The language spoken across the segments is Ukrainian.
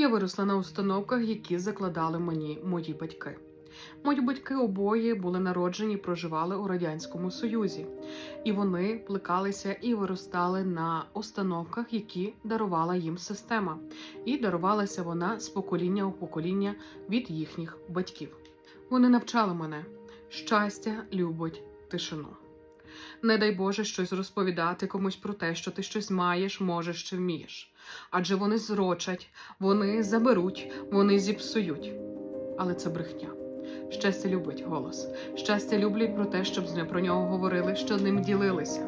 Я виросла на установках, які закладали мені мої батьки. Мої батьки обоє були народжені і проживали у радянському союзі, і вони плекалися і виростали на установках, які дарувала їм система, і дарувалася вона з покоління у покоління від їхніх батьків. Вони навчали мене щастя любить тишину. Не дай Боже щось розповідати комусь про те, що ти щось маєш, можеш чи вмієш. Адже вони зрочать, вони заберуть, вони зіпсують. Але це брехня. Щастя любить голос. Щастя люблять про те, щоб з ним про нього говорили, що ним ділилися,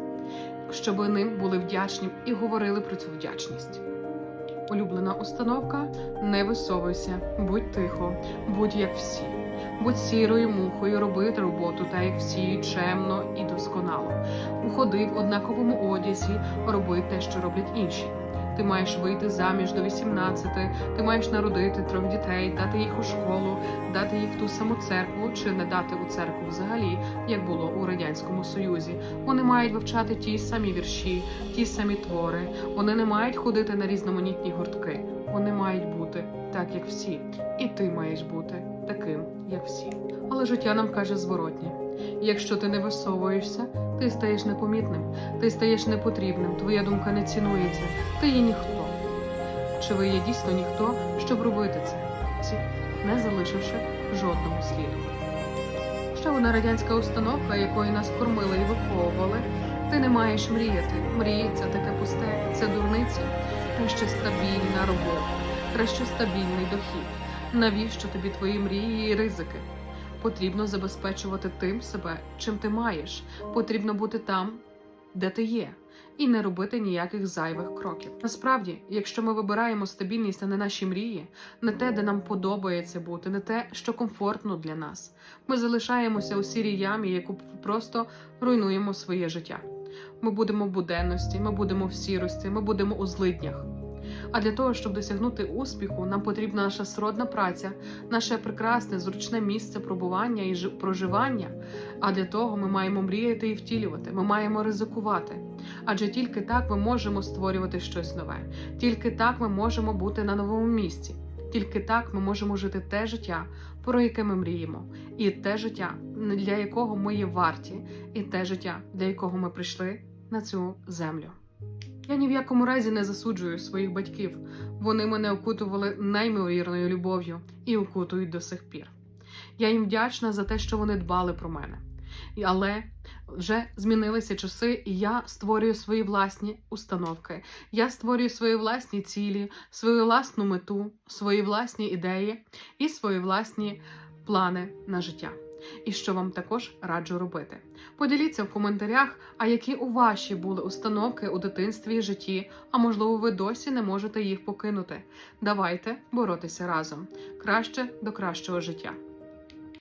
щоб ним були вдячні і говорили про цю вдячність. Улюблена установка не висовуйся, будь тихо, будь як всі, будь сірою мухою, робити роботу, та як всі, чемно і досконало. Уходи в однаковому одязі, роби те, що роблять інші. Ти маєш вийти заміж до 18, ти маєш народити трьох дітей, дати їх у школу, дати їх в ту саму церкву чи не дати у церкву взагалі, як було у радянському союзі. Вони мають вивчати ті самі вірші, ті самі твори. Вони не мають ходити на різноманітні гуртки. Вони мають бути так, як всі, і ти маєш бути таким, як всі. Але життя нам каже зворотнє: якщо ти не висовуєшся, ти стаєш непомітним, ти стаєш непотрібним, твоя думка не цінується, ти є ніхто. Чи ви є дійсно ніхто, щоб робити це, не залишивши жодного сліду? Ще одна радянська установка, якою нас кормили і виховували. Ти не маєш мріяти. Мрії це таке пусте, це дурниця. Краще стабільна робота, краще стабільний дохід. Навіщо тобі твої мрії і ризики? Потрібно забезпечувати тим себе, чим ти маєш. Потрібно бути там, де ти є, і не робити ніяких зайвих кроків. Насправді, якщо ми вибираємо стабільність, а не наші мрії, не те, де нам подобається бути, не те, що комфортно для нас, ми залишаємося у сірій ямі, яку просто руйнуємо своє життя. Ми будемо в буденності, ми будемо в сірості, ми будемо у злиднях. А для того, щоб досягнути успіху, нам потрібна наша сродна праця, наше прекрасне, зручне місце пробування і жи- проживання. А для того ми маємо мріяти і втілювати. Ми маємо ризикувати. Адже тільки так ми можемо створювати щось нове, тільки так ми можемо бути на новому місці, тільки так ми можемо жити те життя, про яке ми мріємо, і те життя, для якого ми є варті, і те життя, для якого ми прийшли на цю землю. Я ні в якому разі не засуджую своїх батьків. Вони мене окутували неймовірною любов'ю і окутують до сих пір. Я їм вдячна за те, що вони дбали про мене. Але вже змінилися часи, і я створюю свої власні установки. Я створюю свої власні цілі, свою власну мету, свої власні ідеї і свої власні плани на життя. І що вам також раджу робити. Поділіться в коментарях, а які у ваші були установки у дитинстві і житті, а можливо, ви досі не можете їх покинути. Давайте боротися разом краще до кращого життя.